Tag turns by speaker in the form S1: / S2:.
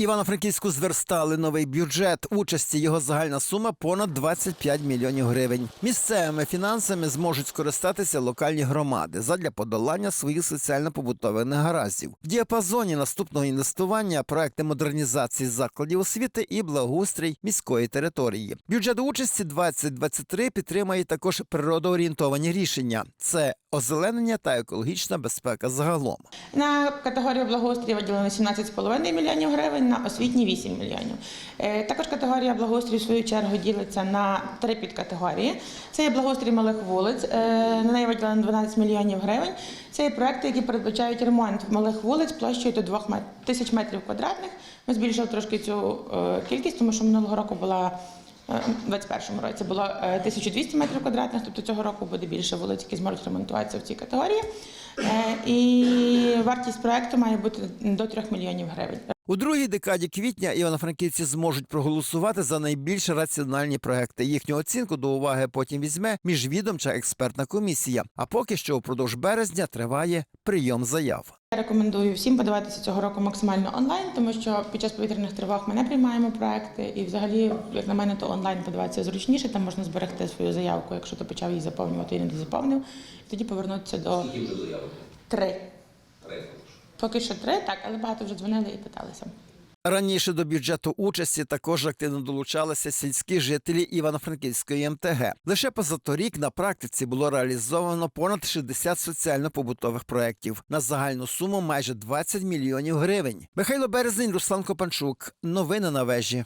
S1: Івано-Франківську зверстали новий бюджет. Участі його загальна сума понад 25 мільйонів гривень. Місцевими фінансами зможуть скористатися локальні громади задля подолання своїх соціально-побутових негараздів. В діапазоні наступного інвестування проекти модернізації закладів освіти і благоустрій міської території. Бюджет участі 2023 підтримує також природоорієнтовані рішення: це озеленення та екологічна безпека загалом.
S2: На категорію благоустрій виділено 17,5 мільйонів гривень, на освітні 8 мільйонів. Е, Також категорія благоустрій в свою чергу ділиться на три підкатегорії. Це є благоустрій малих вулиць, е, на неї виділено 12 мільйонів гривень. Це є проекти, які передбачають ремонт малих вулиць площею до 2 тисяч метрів квадратних. Ми збільшили трошки цю е, кількість, тому що минулого року була. У 2021 році було е, 1200 метрів квадратних, тобто цього року буде більше вулиць, які зможуть ремонтуватися в цій категорії. І вартість проекту має бути до 3 мільйонів гривень.
S1: У другій декаді квітня івано-франківці зможуть проголосувати за найбільш раціональні проекти. Їхню оцінку до уваги потім візьме міжвідомча експертна комісія. А поки що упродовж березня триває прийом заяв.
S2: Я рекомендую всім подаватися цього року максимально онлайн, тому що під час повітряних тривог ми не приймаємо проекти. І взагалі, як на мене, то онлайн подаватися зручніше. Там можна зберегти свою заявку, якщо ти почав її заповнювати і не заповнив. Тоді повернутися до.
S3: Три.
S2: Поки що три, так, але багато вже дзвонили і питалися.
S1: Раніше до бюджету участі також активно долучалися сільські жителі Івано-Франківської МТГ. Лише позаторік на практиці було реалізовано понад 60 соціально-побутових проєктів на загальну суму майже 20 мільйонів гривень. Михайло Березень, Руслан Копанчук. Новини на вежі.